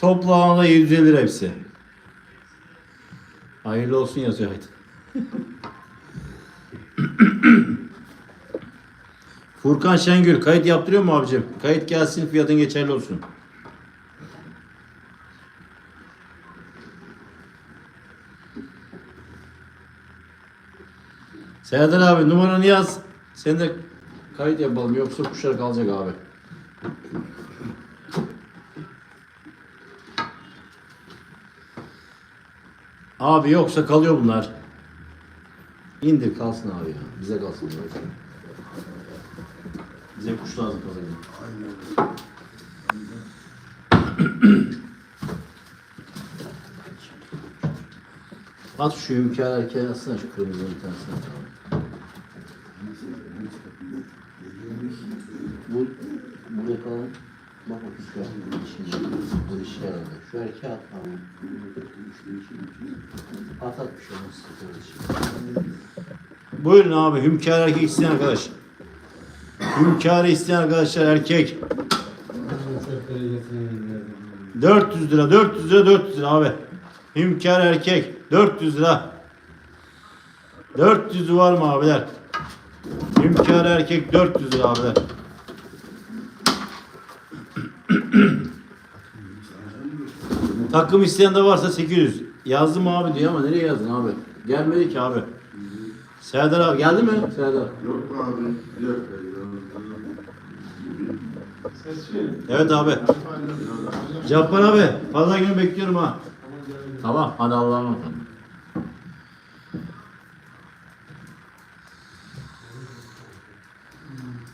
Toplamda 750 lira hepsi. Hayırlı olsun yazıyor haydi. Furkan Şengül kayıt yaptırıyor mu abicim? Kayıt gelsin fiyatın geçerli olsun. Serdar abi numaranı yaz. Sen de kayıt yapalım yoksa kuşlar kalacak abi. Abi yoksa kalıyor bunlar. İndir kalsın abi ya. Bize kalsın. bunlar. Bize kuş lazım pazar At şu hünkâr erkeğe atsana şu kırmızı bir tanesini. Bu, bu yakalım. Bak bak şu an bu işe yaradı. Şu. At at bir şey olmaz. kardeşim. Buyurun abi hünkâr erkek isteyen arkadaş. Hünkârı isteyen arkadaşlar erkek. 400 lira 400 lira 400 lira abi. Hünkâr erkek 400 lira. 400 var mı abiler? Hünkâr erkek 400 lira abiler. Takım isteyen de varsa 800. Yazdım abi diyor ama nereye yazdın abi? Gelmedi ki abi. Serdar abi geldi mi? Serdar. Yok abi. Yok. Evet abi. Cappar abi. Pazar günü bekliyorum ha. Tamam. Hadi Allah'a emanet.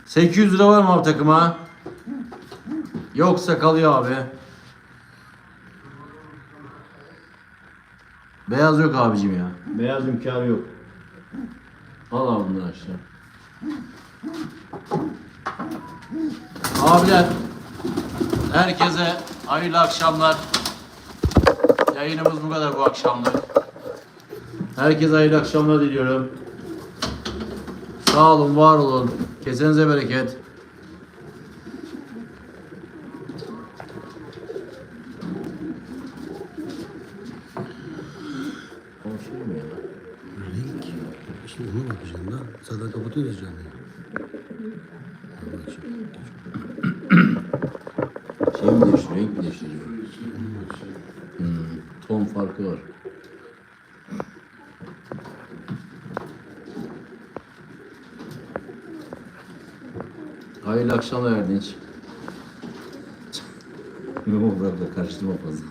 ...800 lira var mı abi takıma? Yoksa kalıyor abi. Beyaz yok abicim ya. Beyaz imkanı yok. Al abi bunları aşağı. Abiler, herkese hayırlı akşamlar. Yayınımız bu kadar bu akşamlık. Herkese hayırlı akşamlar diliyorum. Sağ olun, var olun. Kesenize bereket. Konuşuyor mu ya? Renk. İşte ona bakacağım da. Zaten kapatıyoruz için. Şey mi değiştiriyor, renk mi değiştiriyor? Hmm, ton farkı var. Hayırlı akşamlar Erdinç. Yok da karıştırma fazla.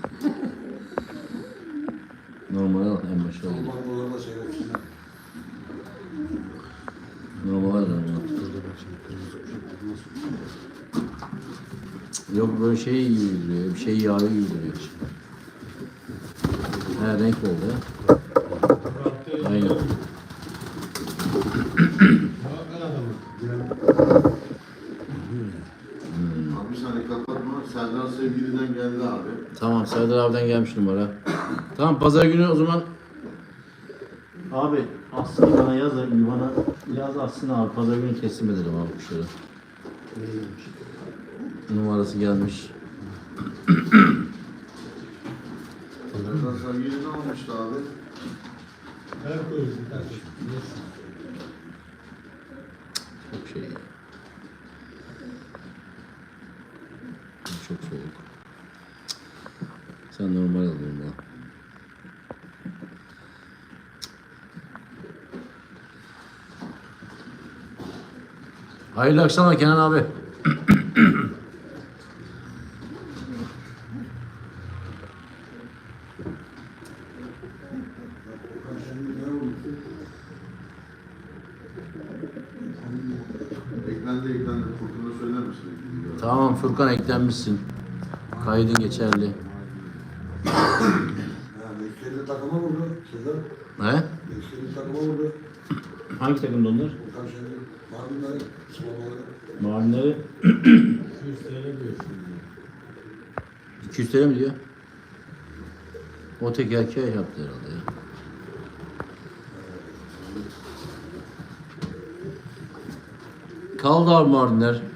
Normal al en başa al. Bandolarla şeyler. Normal al normal. Burada bak şimdi kırmızı kuşak nasıl? Yok böyle şey duruyor, bir şey yağı duruyor. He renk oldu. Aynen. Abi seni kapatma. Serdar sevgiliden geldi abi. Tamam Serdar abiden gelmiş numara. Tamam pazar günü o zaman. Abi aslında bana yaz da bana yaz aslında abi pazar günü teslim edelim abi kuşları. Numarası gelmiş. Serdar sevgilini almıştı abi. Çok şey. Çok soğuk. Sen normal alıyorsun bana. Hayırlı akşamlar Kenan abi. Tamam Furkan eklenmişsin. Kaydın geçerli. Ha, Bekir'de takıma vurdu. Sezer. He? Bekir'de takıma vurdu. Hangi takımda onlar? Volkan Şenlik. Mardin'de Sılamaları. Mavileri 200 TL diyor şimdi. 200 TL mi diyor? O tek erkeğe yaptı herhalde ya. Kaldı abi Mardinler.